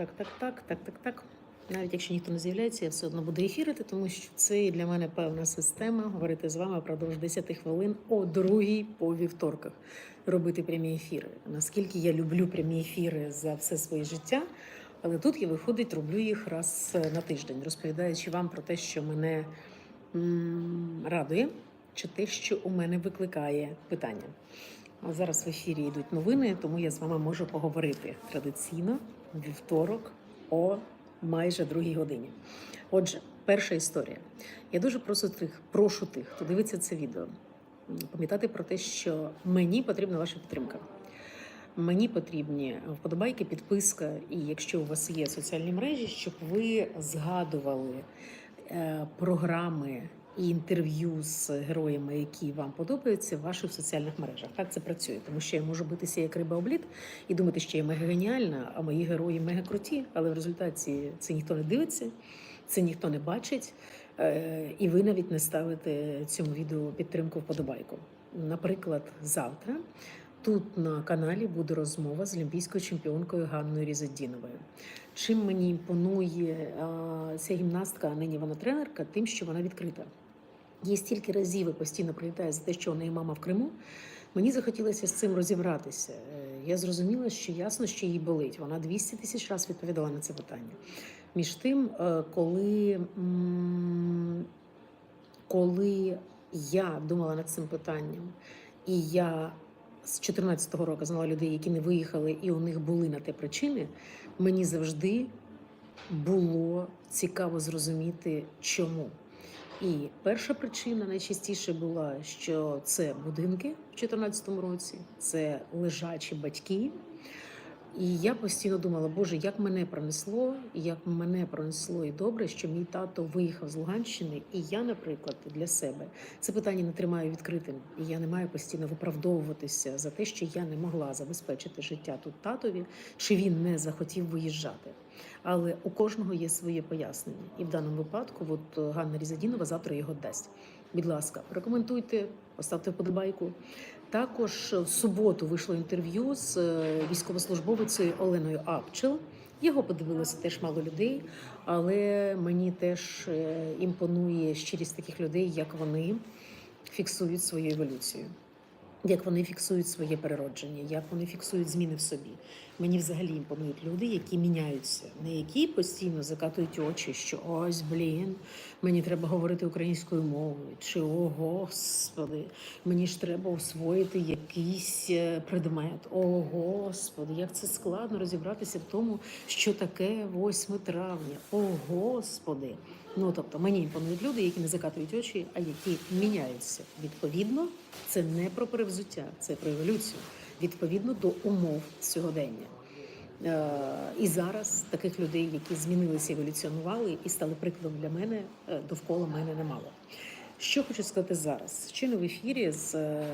так, так, так, так, так, так. Навіть якщо ніхто не з'являється, я все одно буду ефірити, тому що це для мене певна система говорити з вами впродовж 10 хвилин о другій по вівторках. Робити прямі ефіри. Наскільки я люблю прямі ефіри за все своє життя, але тут я виходить, роблю їх раз на тиждень, розповідаючи вам про те, що мене м, радує, чи те, що у мене викликає питання. А зараз в ефірі йдуть новини, тому я з вами можу поговорити традиційно вівторок о майже другій годині. Отже, перша історія. Я дуже прошу тих, прошу тих, хто дивиться це відео, пам'ятати про те, що мені потрібна ваша підтримка. Мені потрібні вподобайки, підписка, і якщо у вас є соціальні мережі, щоб ви згадували е, програми і інтерв'ю з героями, які вам подобаються, в ваших соціальних мережах. Так це працює, тому що я можу битися як риба обліт і думати, що я мега геніальна, а мої герої мега круті. Але в результаті це ніхто не дивиться, це ніхто не бачить, е, і ви навіть не ставите цьому відео підтримку вподобайку. Наприклад, завтра. Тут на каналі буде розмова з олімпійською чемпіонкою Ганною Різадіновою. Чим мені імпонує а, ця гімнастка, а нині вона тренерка, тим, що вона відкрита. Їй стільки разів і постійно прилітає за те, що у неї мама в Криму. Мені захотілося з цим розібратися. Е, Я зрозуміла, що ясно, що їй болить. Вона 200 тисяч разів відповідала на це питання. Між тим, е, коли, коли я думала над цим питанням, і я з 14-го року знала людей, які не виїхали, і у них були на те причини, мені завжди було цікаво зрозуміти, чому. І перша причина найчастіше була, що це будинки в 2014 році, це лежачі батьки. І я постійно думала, Боже, як мене пронесло, як мене пронесло і добре, що мій тато виїхав з Луганщини, і я, наприклад, для себе це питання не тримаю відкритим, і я не маю постійно виправдовуватися за те, що я не могла забезпечити життя тут татові, чи він не захотів виїжджати. Але у кожного є своє пояснення, і в даному випадку, от е, Ганна Різадінова завтра його дасть. Будь ласка, прокоментуйте, поставте вподобайку. Також в суботу вийшло інтерв'ю з е, військовослужбовицею Оленою Апчел. Його подивилося теж мало людей, але мені теж е, імпонує щирість таких людей, як вони фіксують свою еволюцію, як вони фіксують своє переродження, як вони фіксують зміни в собі. Мені взагалі імпонують люди, які міняються, не які постійно закатують очі, що ось блін, мені треба говорити українською мовою, чи о господи, мені ж треба освоїти якийсь е, предмет. О господи, як це складно розібратися в тому, що таке 8 травня. О господи. Ну тобто мені імпонують люди, які не закатують очі, а які міняються. Відповідно, це не про перевзуття, це про еволюцію відповідно до умов сьогодення. Е, І зараз таких людей, які змінилися, еволюціонували і стали прикладом для мене, е, довкола мене немало. Що хочу сказати зараз? Щойно в ефірі з е,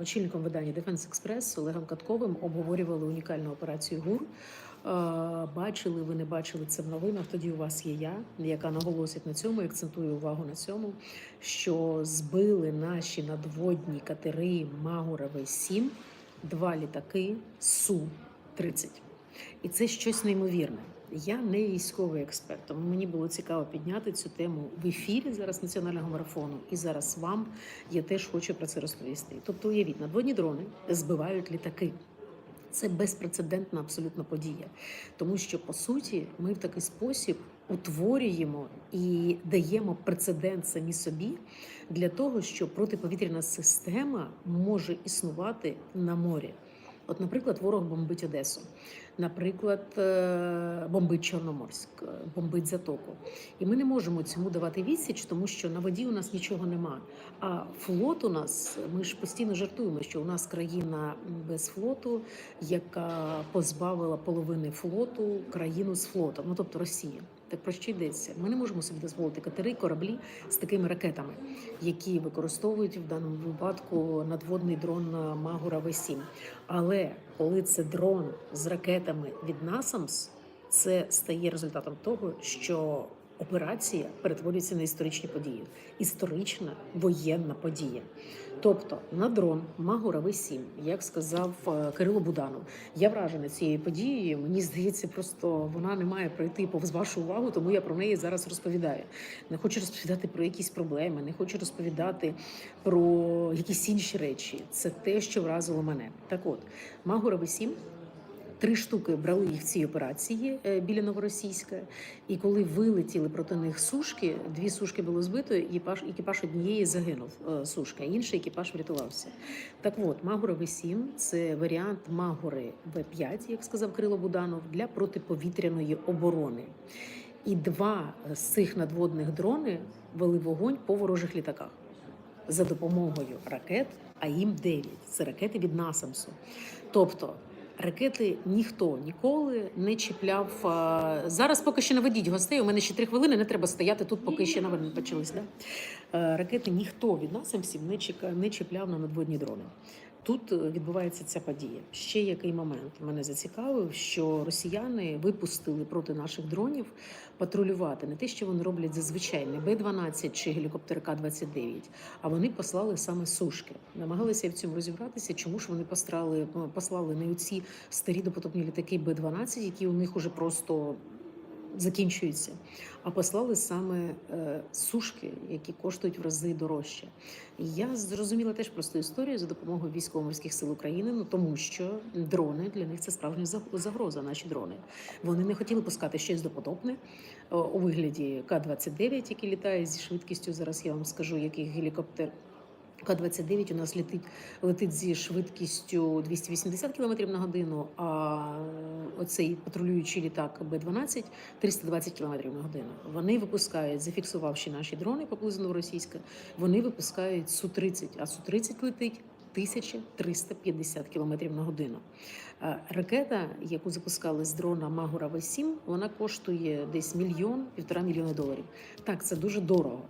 очільником видання Defense Express Олегом Катковим обговорювали унікальну операцію ГУР. Е, Бачили, ви не бачили це в новинах. Тоді у вас є я, яка наголосить на цьому, і акцентує увагу на цьому, що збили наші надводні катери Магурове 7 два літаки су 30 і це щось неймовірне. Я не військовий експерт, тому мені було цікаво підняти цю тему в ефірі зараз національного марафону. І зараз вам я теж хочу про це розповісти. Тобто, уявіть, надводні дрони збивають літаки. Це безпрецедентна абсолютно подія, тому що по суті ми в такий спосіб утворюємо і даємо прецедент самі собі для того, що протиповітряна система може існувати на морі. От, наприклад, ворог бомбить Одесу, наприклад, е, бомбить Чорноморськ, е, бомбить Затоку. І ми не можемо цьому давати відсіч, тому що на воді у нас нічого нема. А флот у нас, ми ж постійно жартуємо, що у нас країна без флоту, яка позбавила половини флоту країну з флотом, ну тобто Росія. Так про що йдеться? Ми не можемо собі дозволити катери, кораблі з такими ракетами, які використовують в даному випадку надводний дрон Магура В7. Але коли це дрон з ракетами від НАСАМС, це стає результатом того, що операція перетворюється на історичні події. Історична воєнна подія. Тобто на дрон Магура В7, як сказав е, Кирило Буданов, я вражена цією подією. Мені здається, просто вона не має пройти повз вашу увагу, тому я про неї зараз розповідаю. Не хочу розповідати про якісь проблеми, не хочу розповідати про якісь інші речі. Це те, що вразило мене. Так от, Магура В7 Три штуки брали їх в цій операції е, біля Новоросійська. І коли вилетіли проти них сушки, дві сушки було збито, екіпаж, екіпаж однієї загинув е, сушка, інший екіпаж врятувався. Так от, Магура В7 це варіант Магури В5, як сказав Кирило Буданов, для протиповітряної оборони. І два з цих надводних дрони вели вогонь по ворожих літаках за допомогою ракет АІМ-9. Це ракети від Насамсу. Тобто ракети ніхто ніколи не чіпляв. Зараз поки що наведіть гостей. У мене ще три хвилини. Не треба стояти тут, поки ще новини почались. Да? Е, Ракети ніхто від нас чіка- не чіпляв на надводні дрони. Тут е, відбувається ця подія. Ще який момент мене зацікавив, що росіяни випустили проти наших дронів патрулювати не те, що вони роблять зазвичай не Б-12 чи гелікоптер К-29, а вони послали саме сушки. Намагалися в цьому розібратися, чому ж вони послали, послали не оці старі допотопні літаки Б-12, які у них уже просто закінчуються, а послали саме е, сушки, які коштують в рази дорожче. Я зрозуміла теж просту історію за допомогою військово-морських сил України, ну тому що дрони для них це справжня загроза. Наші дрони вони не хотіли пускати щось допотопне е, у вигляді К-29, який літає зі швидкістю. Зараз я вам скажу, який гелікоптер. К-29 у нас летить, летить зі швидкістю 280 км на годину, а оцей патрулюючий літак Б-12 320 км на годину. Вони випускають, зафіксувавши наші дрони поблизу Новоросійська, вони випускають Су-30, а Су-30 летить 1350 км на годину. Е, Ракета, яку запускали з дрона Магура В7, вона коштує десь мільйон, півтора мільйони доларів. Так, це дуже дорого.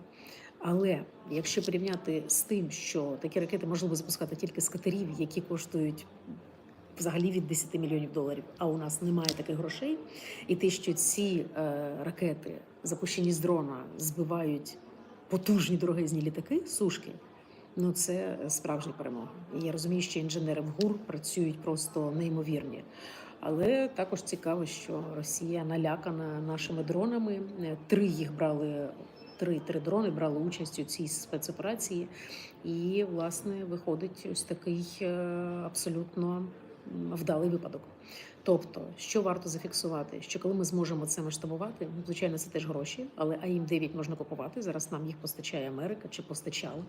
Але якщо порівняти з тим, що такі ракети можливо запускати тільки з катерів, які коштують взагалі від 10 мільйонів доларів, а у нас немає таких грошей, і те, що ці е, ракети, запущені з дрона, збивають потужні дорогезні літаки, сушки. Ну, це справжня перемога. І я розумію, що інженери в ГУР працюють просто неймовірні. Але також цікаво, що Росія налякана нашими дронами. Три їх брали. Три, три дрони брали участь у цій спецоперації, і власне виходить ось такий е, абсолютно вдалий випадок. Тобто, що варто зафіксувати, що коли ми зможемо це масштабувати, ну, звичайно, це теж гроші, але АІМ 9 можна купувати. Зараз нам їх постачає Америка чи постачала.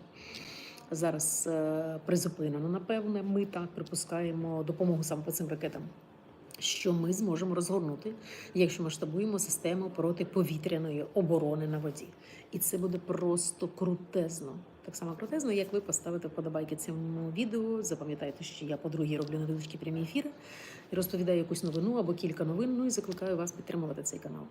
Зараз е, призупинено, напевне. Ми так припускаємо допомогу саме по цим ракетам. Що ми зможемо розгорнути, якщо масштабуємо систему протиповітряної оборони на воді, і це буде просто крутезно. Так само крутезно, як ви поставите вподобайки цьому відео. Запам'ятайте, що я по другій роблю невеличкі прямі ефіри і розповідаю якусь новину або кілька новин. Ну і закликаю вас підтримувати цей канал.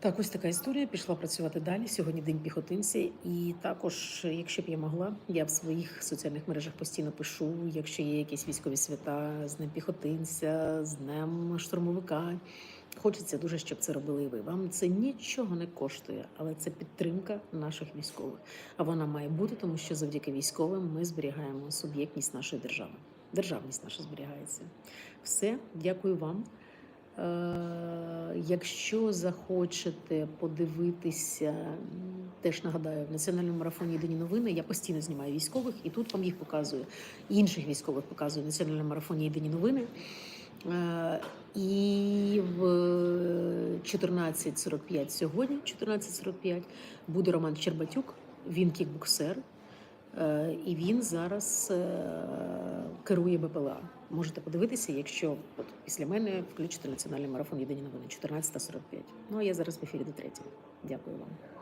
Так, ось така історія. Пішла працювати далі. Сьогодні день піхотинця. І також, якщо б я могла, я в своїх соціальних мережах постійно пишу, якщо є якісь військові свята з Днем піхотинця, з Днем штурмовика. Хочеться дуже, щоб це робили і ви. Вам це нічого не коштує, але це підтримка наших військових. А вона має бути, тому що завдяки військовим ми зберігаємо суб'єктність нашої держави. Державність наша зберігається. Все, дякую вам. Е, Якщо захочете подивитися, теж нагадаю, в національному марафоні Єдині новини я постійно знімаю військових, і тут вам їх показую. Інших військових показую в національному марафоні Єдині новини. Е, І в 14.45 сьогодні, 14.45, буде Роман Щербатюк, він кікбоксер. Е, І він зараз е, керує БПЛА. Можете подивитися, якщо от після мене включите національний марафон Єдині новини 14.45. Ну а я зараз в ефірі до третього. Дякую вам.